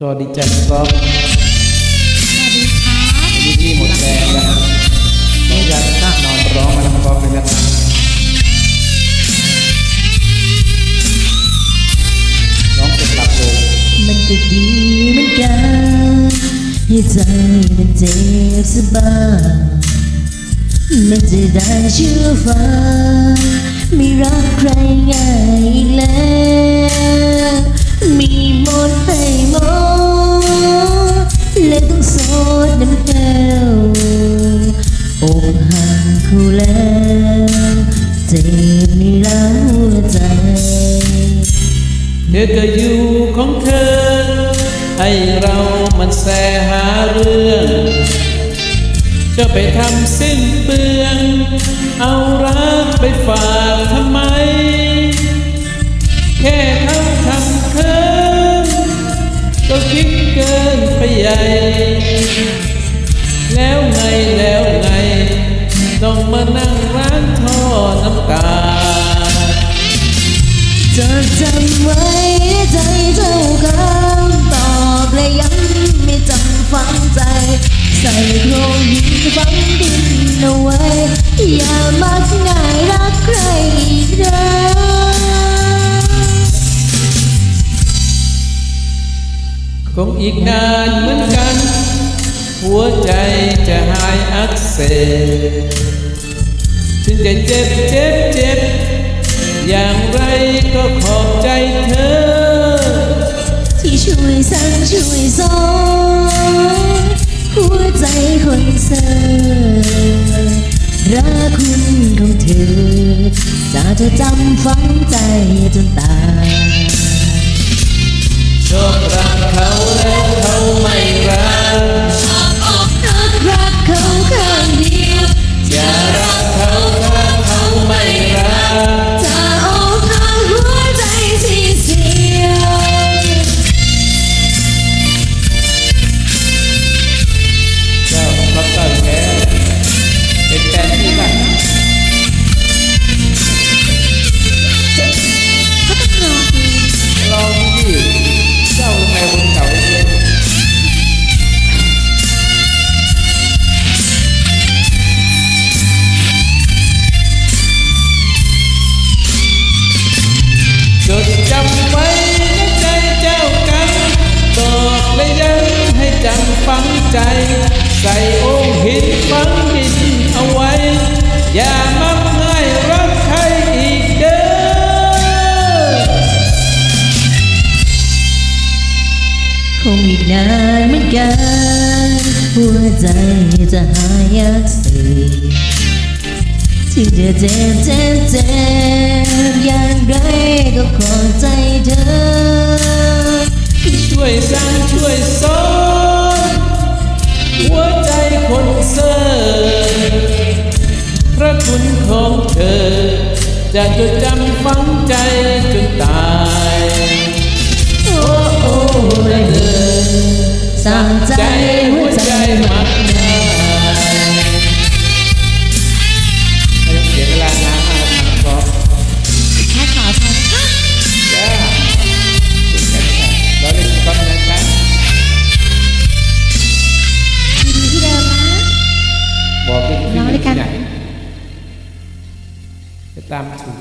สวัสดีแจ็คก๊อฟสวัสดีครับวิธีหมดแรงนะขออนุญาตนั่งนอนร้องมาทำก๊อฟเลยนะครับร้องเสร็จหลับเลยมันก็ดีเหมือนกันให้ใจมันเจ็บสบายมันจะได้เชื่อฟังไม่รักใครง่ายอีกแล้วมีหมดให้หมด ธอก็อยู่ของเธอ ให้เรามันแสหาเรื่อง จะไปทำสิ้นเปลือง เอารักไปฝากทำไม แค่เขาทำเคินก็คิดเกินไปใหญ่ แล้วไงแล้วไง ต้องมานั่งร้าน คงอีกนานเหมือนกัน หัวใจจะหายอักเสบถึงจะเจ็บเจ็บเจ็บ อย่างไรก็ขอบใจเธอ ที่ช่วยสั่งช่วยสอนหัวใจคนเสิร์รักคุณของเธอจะจะจำฝังใจจนตาย ฝังใจ ใส่องค์หินฝังดินเอาไว้ อย่ามักง่ายรักใครอีกเด้อคงอีกนานเหมือนกัน หัวใจจะหายอักเสบที่จะเจ็บเจ็บเจ็บอย่างไรก็ขอใจเธอช่วยสั่งช่วยสอน หัวใจคนเสิร์พระคุณของเธอ จะจดจำฝังใจจนตายโอ้โอ้เลยเธอสร้างใจหัวใจมัน จะตามถึง